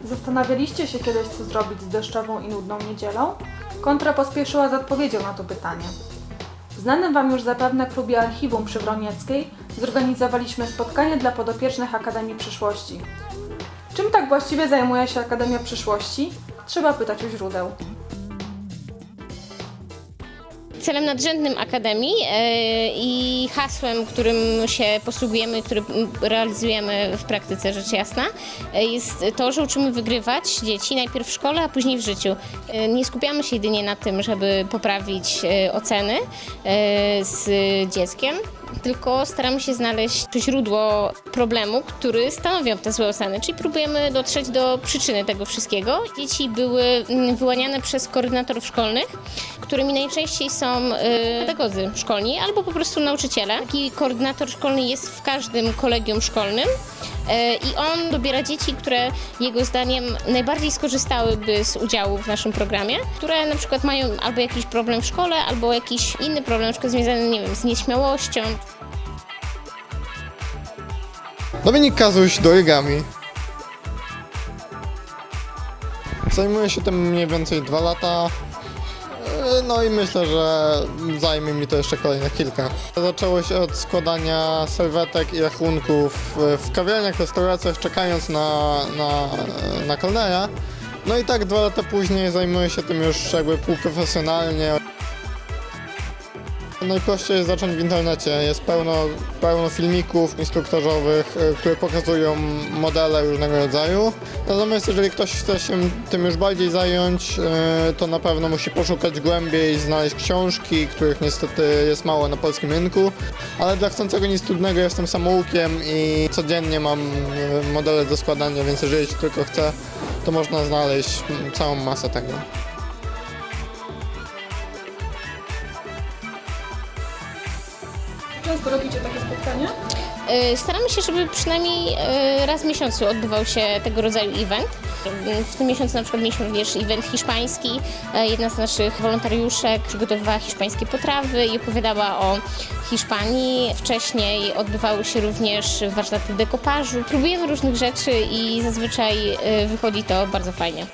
Zastanawialiście się kiedyś, co zrobić z deszczową i nudną niedzielą? Kontra pospieszyła z odpowiedzią na to pytanie. W znanym Wam już zapewne klubie Archiwum przy Wronieckiej zorganizowaliśmy spotkanie dla podopiecznych Akademii Przyszłości. Czym tak właściwie zajmuje się Akademia Przyszłości? Trzeba pytać u źródeł. Celem nadrzędnym Akademii e, i hasłem, którym się posługujemy, który realizujemy w praktyce rzecz jasna, e, jest to, że uczymy wygrywać dzieci najpierw w szkole, a później w życiu. E, Nie skupiamy się jedynie na tym, żeby poprawić oceny z dzieckiem, tylko staramy się znaleźć źródło problemu, który stanowią te złe oceny, czyli próbujemy dotrzeć do przyczyny tego wszystkiego. Dzieci były mm, wyłaniane przez koordynatorów szkolnych, którymi najczęściej są y, pedagodzy szkolni albo po prostu nauczyciele. Taki koordynator szkolny jest w każdym kolegium szkolnym i on dobiera dzieci, które jego zdaniem najbardziej skorzystałyby z udziału w naszym programie, które na przykład mają albo jakiś problem w szkole, albo jakiś inny problem, na przykład związany, nie wiem, z nieśmiałością, Dominik Kazuś do origami. Zajmuję się tym mniej więcej dwa lata. No i myślę, że zajmie mi to jeszcze kolejne kilka. Zaczęło się od składania serwetek i rachunków w kawiarniach, restauracjach, czekając na, na, na kelnera. No i tak dwa lata później zajmuję się tym już jakby półprofesjonalnie. Najprościej jest zacząć w internecie. Jest pełno, pełno filmików instruktażowych, y, które pokazują modele różnego rodzaju. Natomiast jeżeli ktoś chce się tym już bardziej zająć, y, to na pewno musi poszukać głębiej, znaleźć książki, których niestety jest mało na polskim rynku. Ale dla chcącego nic trudnego jestem samoukiem i codziennie mam y, modele do składania, więc jeżeli tylko chce, to można znaleźć całą masę tego. Często robicie takie spotkania? Y, Staramy się, żeby przynajmniej y, raz w miesiącu odbywał się tego rodzaju event. Y, W tym miesiącu na przykład mieliśmy również event hiszpański. Y, Jedna z naszych wolontariuszek przygotowywała hiszpańskie potrawy i opowiadała o Hiszpanii. Wcześniej odbywały się również warsztaty dekopażu. Próbujemy różnych rzeczy i zazwyczaj wychodzi to bardzo fajnie.